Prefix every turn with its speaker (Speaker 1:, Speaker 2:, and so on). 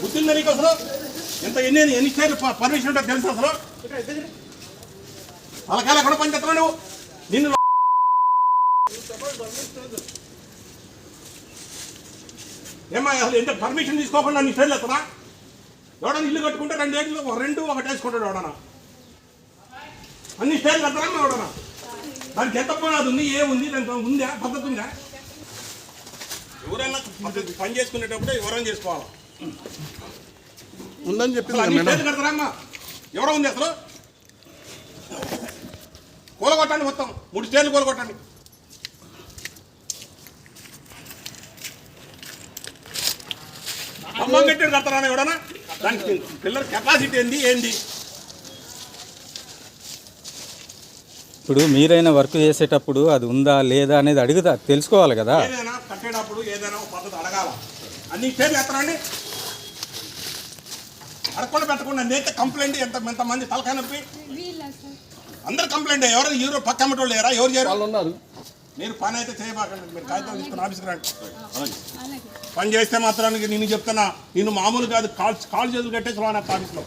Speaker 1: గుర్తుందా నీకు అసలు? ఇంత ఎన్ని ఎన్ని స్టేర్ పర్మిషన్ ఉంటే తెలుసు అసలు? పలకాల కూడా పని చెప్తున్నా నువ్వు? నిన్ను ఏమా అసలు ఎంత పర్మిషన్ తీసుకోకుండా నీ స్టేర్లు వస్తున్నా ఎవడన్నా ఇల్లు కట్టుకుంటే రెండు ఏళ్ళు ఒక రెండు ఒకటి వేసుకుంటాడు ఎవడన్నా. అన్ని స్టేర్లు వస్తారా ఎవడన్నా? దానికి ఎంత అది ఉంది ఏముంది దానికి ఉందా పద్ధతి ఉందా? ఎవరైనా పని చేసుకునేటప్పుడు ఎవరైనా చేసుకోవాలి?
Speaker 2: ఉందని చెప్పింది
Speaker 1: అసలు
Speaker 2: కదా
Speaker 1: అన్ని
Speaker 2: మేడం.
Speaker 1: స్టైల్ కడతారా అమ్మా? ఎవరో ఉంది అసలు? కూలగొట్టండి మొత్తం. మూడు స్టేర్లు కూలగొట్టండి. అమ్మం కట్టి కడతారా ఎవడన్నా? దానికి పిల్లల కెపాసిటీ ఏంది ఏంది?
Speaker 3: ఇప్పుడు మీరైనా వర్క్ చేసేటప్పుడు అది ఉందా లేదా అనేది అడుగుతా తెలుసుకోవాలి కదా.
Speaker 1: ఏదైనా కట్టేటప్పుడు ఏదైనా పద్ధతి అడగాల. అన్ని పేర్లు ఎత్తరండి అడగకుండా పెట్టకుండా నేత కంప్లైంట్ ఎంత ఎంతమంది తలకాయ నొప్పి? అందరు కంప్లైంట్ ఎవరు ఎవరు పక్క అమ్మటోళ్ళు లేరా? ఎవరు చేయరు?
Speaker 2: వాళ్ళు ఉన్నారు
Speaker 1: మీరు పని అయితే చేయబాకండి. మీరు కాగితం తీసుకుని ఆఫీస్కి రండి. పని చేస్తే మాత్రానికి నేను చెప్తున్నా నేను మామూలు కాదు కాల్ కాల్ చేతులు కట్టేసి ఆఫీస్లో.